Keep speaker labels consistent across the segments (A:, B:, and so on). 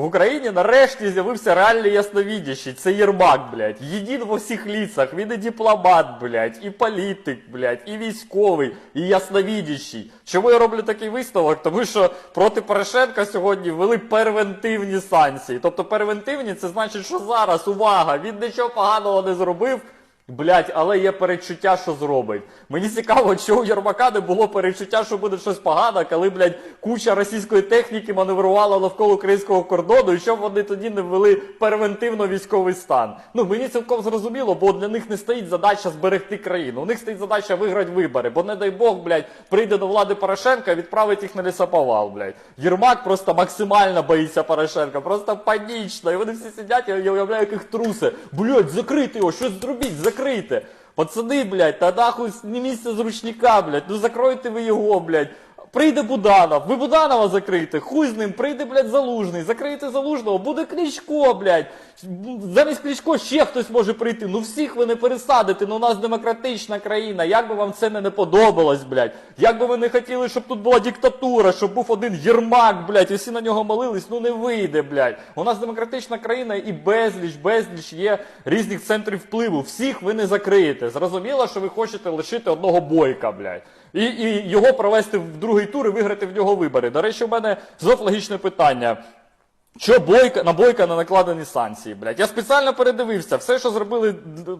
A: В Україні нарешті з'явився реальний ясновідящий. Це Єрмак, блядь. Єдин во всіх ліцах. Він і дипломат, блядь, і політик, блядь, і військовий, і ясновідящий. Чому я роблю такий висновок? Тому що проти Порошенка сьогодні ввели первентивні санкції. Тобто первентивні це значить, що зараз, увага, він нічого поганого не зробив. Блять, але є перечуття, що зробить. Мені цікаво, що у Єрмака не було перечуття, що буде щось погане, коли, блядь, куча російської техніки маневрувала навколо українського кордону, і щоб вони тоді не ввели превентивно військовий стан. Ну мені цілком зрозуміло, бо для них не стоїть задача зберегти країну. У них стоїть задача виграти вибори, бо не дай Бог, блядь, прийде до влади Порошенка, відправить їх на лісоповал, блядь. Єрмак просто максимально боїться Порошенка, просто панічно. І вони всі сидять, я уявляю, як їх труси. Блядь, закрити його, щось зробіть, закрийте. Пацани, блядь, та нахуй місце з ручника, блядь, ну закройте ви його, блядь. Прийде Буданов, ви Буданова закрийте, хуй з ним, прийде, блядь, Залужний, закрийте Залужного, буде Кличко, блядь. Замість Кличко ще хтось може прийти. Ну всіх ви не пересадите, ну у нас демократична країна, як би вам це не, не подобалось, блядь. Як би ви не хотіли, щоб тут була диктатура, щоб був один Єрмак, блядь, і всі на нього молились, ну не вийде, блядь. У нас демократична країна і безліч, безліч є різних центрів впливу. Всіх ви не закриєте. Зрозуміло, що ви хочете лишити одного бойка, блядь. І, і його провести в другий тур і виграти в нього вибори. До речі, у мене знов логічне питання. Що бойка на бойка не накладені санкції, блядь? Я спеціально передивився. Все, що зробили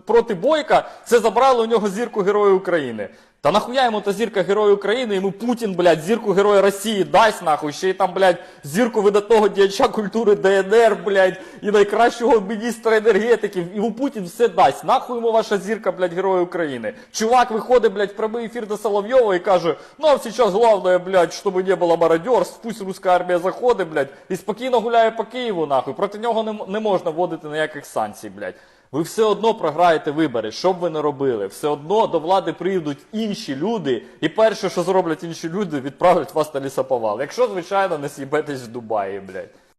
A: проти бойка, це забрали у нього зірку Героя України. Та нахуя йому та зірка Героя України, йому Путін, блядь, зірку Героя Росії дасть нахуй, ще й там, блядь, зірку видатного діяча культури ДНР, блядь, і найкращого міністра енергетики. Йому Путін все дасть. Нахуй йому ваша зірка, блядь, Героя України. Чувак виходить, блядь, в прямий ефір до Соловйова і каже, ну а сейчас главное, блядь, чтобы не было мародерств, пусть русская армія заходить, блядь, і спокійно гуляє по Києву, нахуй. Проти нього не, не можна вводити ніяких санкцій, блядь. Ви все одно програєте вибори, що б ви не робили. Все одно до влади прийдуть інші люди, і перше, що зроблять інші люди, відправлять вас на лісоповал. Якщо, звичайно, не з'їбетесь в Дубаї, блядь.